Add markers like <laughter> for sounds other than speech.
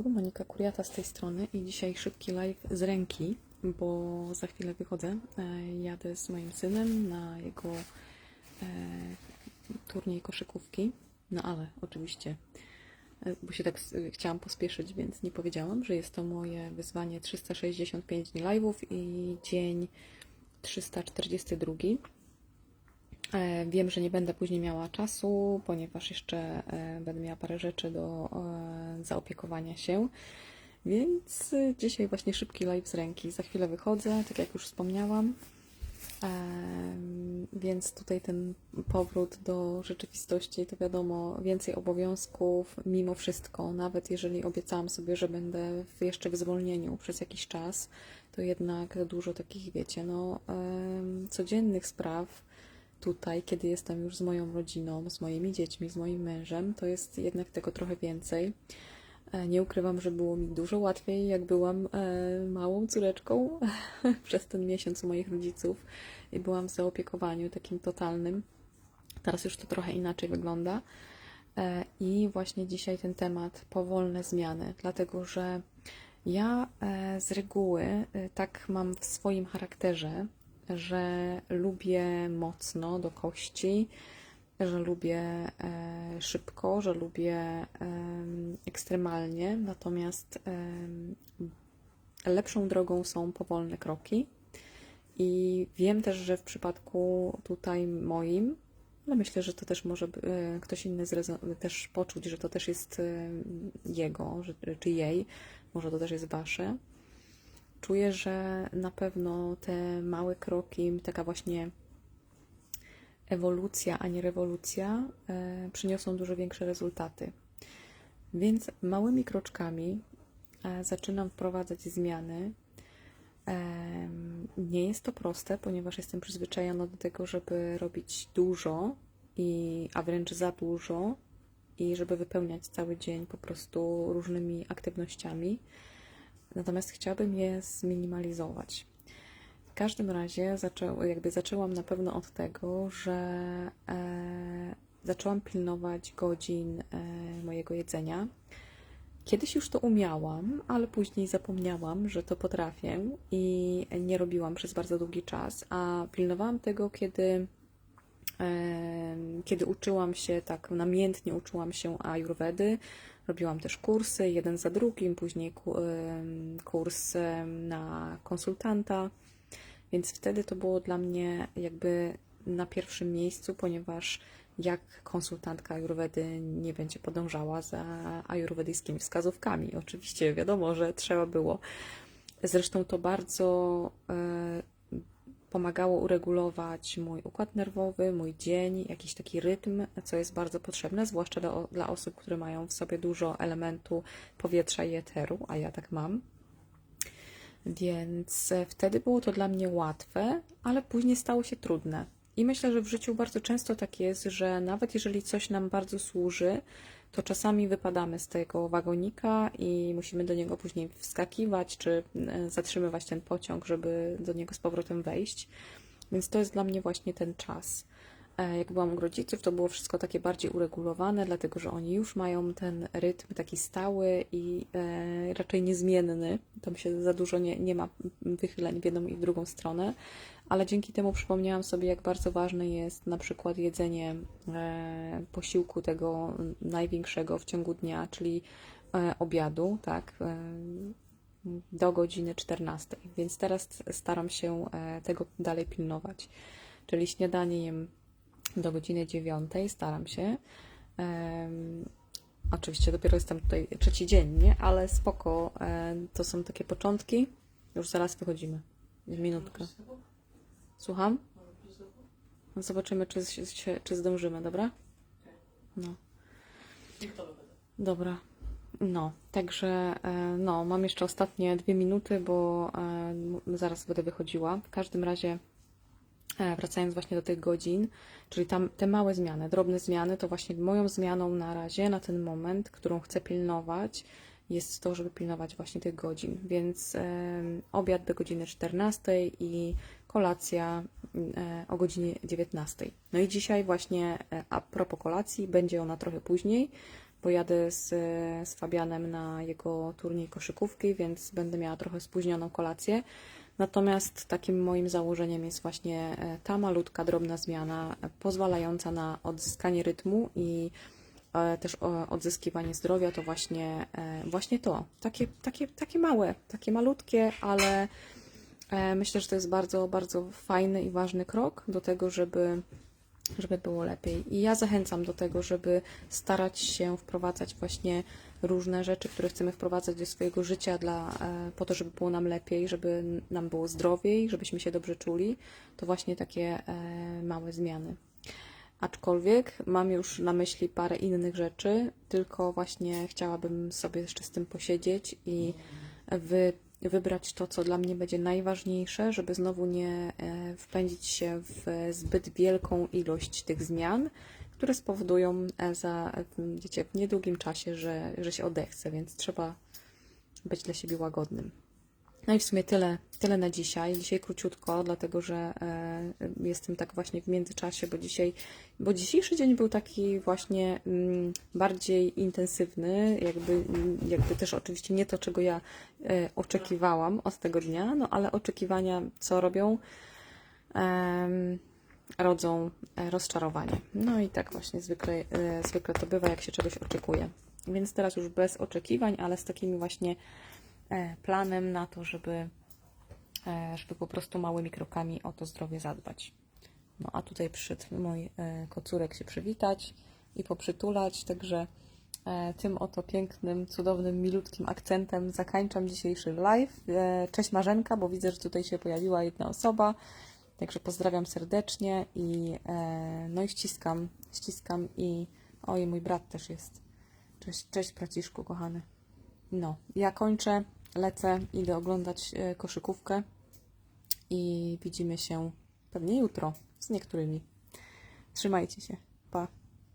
Monika Kuriata z tej strony i dzisiaj szybki live z ręki, bo za chwilę wychodzę. E, Jadę z moim synem na jego e, turniej koszykówki. No ale oczywiście, e, bo się tak s- chciałam pospieszyć, więc nie powiedziałam, że jest to moje wyzwanie 365 dni live'ów i dzień 342. E, Wiem, że nie będę później miała czasu, ponieważ jeszcze e, będę miała parę rzeczy do e, zaopiekowania się. Więc dzisiaj właśnie szybki live z ręki. Za chwilę wychodzę, tak jak już wspomniałam. Więc tutaj ten powrót do rzeczywistości to wiadomo, więcej obowiązków mimo wszystko. Nawet jeżeli obiecałam sobie, że będę jeszcze w zwolnieniu przez jakiś czas, to jednak dużo takich, wiecie, no, codziennych spraw tutaj, kiedy jestem już z moją rodziną, z moimi dziećmi, z moim mężem, to jest jednak tego trochę więcej. E, Nie ukrywam, że było mi dużo łatwiej, jak byłam e, małą córeczką <laughs> przez ten miesiąc u moich rodziców i byłam w zaopiekowaniu takim totalnym. Teraz już to trochę inaczej wygląda. E, I właśnie dzisiaj ten temat powolne zmiany, dlatego że ja z reguły tak mam w swoim charakterze, że lubię mocno do kości, że lubię e, szybko, że lubię em, ekstremalnie, natomiast lepszą drogą są powolne kroki. I wiem też, że w przypadku tutaj moim, ale myślę, że to też może e, ktoś inny też poczuć, że to też jest jego, czy jej, może to też jest wasze. Czuję, że na pewno te małe kroki, taka właśnie ewolucja, a nie rewolucja, e, przyniosą dużo większe rezultaty. Więc małymi kroczkami e, zaczynam wprowadzać zmiany. Em, Nie jest to proste, ponieważ jestem przyzwyczajona do tego, żeby robić dużo, i, a wręcz za dużo, i żeby wypełniać cały dzień po prostu różnymi aktywnościami. Natomiast chciałabym je zminimalizować. W każdym razie zaczę, jakby zaczęłam na pewno od tego, że e, zaczęłam pilnować godzin e, mojego jedzenia. Kiedyś już to umiałam, ale później zapomniałam, że to potrafię i nie robiłam przez bardzo długi czas, a pilnowałam tego, kiedy, kiedy uczyłam się, tak namiętnie uczyłam się ayurvedy. Robiłam też kursy, jeden za drugim, później kurs na konsultanta, więc wtedy to było dla mnie jakby na pierwszym miejscu, ponieważ jak konsultantka ayurvedy nie będzie podążała za ayurwedyjskimi wskazówkami. Oczywiście wiadomo, że trzeba było. Zresztą to bardzo e, pomagało uregulować mój układ nerwowy, mój dzień, jakiś taki rytm, co jest bardzo potrzebne, zwłaszcza dla, dla osób, które mają w sobie dużo elementu powietrza i eteru, a ja tak mam. Więc wtedy było to dla mnie łatwe, ale później stało się trudne. I myślę, że w życiu bardzo często tak jest, że nawet jeżeli coś nam bardzo służy, to czasami wypadamy z tego wagonika i musimy do niego później wskakiwać, czy e, zatrzymywać ten pociąg, żeby do niego z powrotem wejść. Więc to jest dla mnie właśnie ten czas. E, Jak byłam u rodziców, to było wszystko takie bardziej uregulowane, dlatego że oni już mają ten rytm taki stały i e, raczej niezmienny. Tam się za dużo nie, nie ma wychyleń w jedną i w drugą stronę, ale dzięki temu przypomniałam sobie, jak bardzo ważne jest na przykład jedzenie e, posiłku tego największego w ciągu dnia, czyli obiadu, tak, do godziny 14. Więc teraz staram się tego dalej pilnować. Czyli śniadanie jem do godziny 9, staram się. Em, oczywiście dopiero jestem tutaj trzeci dzień, nie? Ale spoko, e, to są takie początki. Już zaraz wychodzimy. Minutkę. Słucham? Zobaczymy, czy, się, czy zdążymy, dobra? No. Dobra. No, także e, no, mam jeszcze ostatnie dwie minuty, bo e, zaraz będę wychodziła. W każdym razie, wracając właśnie do tych godzin, czyli tam te małe zmiany, drobne zmiany, to właśnie moją zmianą na razie, na ten moment, którą chcę pilnować, jest to, żeby pilnować właśnie tych godzin. Więc e, obiad do godziny 14 i kolacja e, o godzinie 19. No i dzisiaj właśnie e, a propos kolacji, będzie ona trochę później, Pojadę z, z Fabianem na jego turniej koszykówki, więc będę miała trochę spóźnioną kolację. Natomiast takim moim założeniem jest właśnie e, ta malutka, drobna zmiana, e, pozwalająca na odzyskanie rytmu i e, też odzyskiwanie zdrowia, to właśnie, właśnie to. Takie, takie, takie małe, takie malutkie, ale myślę, że to jest bardzo, bardzo fajny i ważny krok do tego, żeby żeby było lepiej. I ja zachęcam do tego, żeby starać się wprowadzać właśnie różne rzeczy, które chcemy wprowadzać do swojego życia dla, e, po to, żeby było nam lepiej, żeby nam było zdrowiej, żebyśmy się dobrze czuli. To właśnie takie e, małe zmiany. Aczkolwiek mam już na myśli parę innych rzeczy, tylko właśnie chciałabym sobie jeszcze z tym posiedzieć i wy, wybrać to, co dla mnie będzie najważniejsze, żeby znowu nie e, wpędzić się w zbyt wielką ilość tych zmian, które spowodują e, za, wiecie, w niedługim czasie, że, że się odechce, więc trzeba być dla siebie łagodnym. No i w sumie tyle, tyle na dzisiaj. Dzisiaj króciutko, dlatego że e, jestem tak właśnie w międzyczasie, bo dzisiaj, bo dzisiejszy dzień był taki właśnie mm, bardziej intensywny, jakby, mm, jakby też oczywiście nie to, czego ja e, oczekiwałam od tego dnia, no ale oczekiwania co robią? Rodzą e, rozczarowanie. No i tak właśnie zwykle, zwykle to bywa, jak się czegoś oczekuje. Więc teraz już bez oczekiwań, ale z takimi właśnie planem na to, żeby, żeby po prostu małymi krokami o to zdrowie zadbać. No a tutaj przyszedł mój e, kocurek się przywitać i poprzytulać, także e, tym oto pięknym, cudownym, milutkim akcentem zakończam dzisiejszy live. E, Cześć Marzenka, bo widzę, że tutaj się pojawiła jedna osoba. Także pozdrawiam serdecznie i e, no i ściskam, ściskam i oj, mój brat też jest. Cześć, cześć braciszku kochany. No, ja kończę, lecę, idę oglądać e, koszykówkę i widzimy się pewnie jutro z niektórymi. Trzymajcie się. Pa.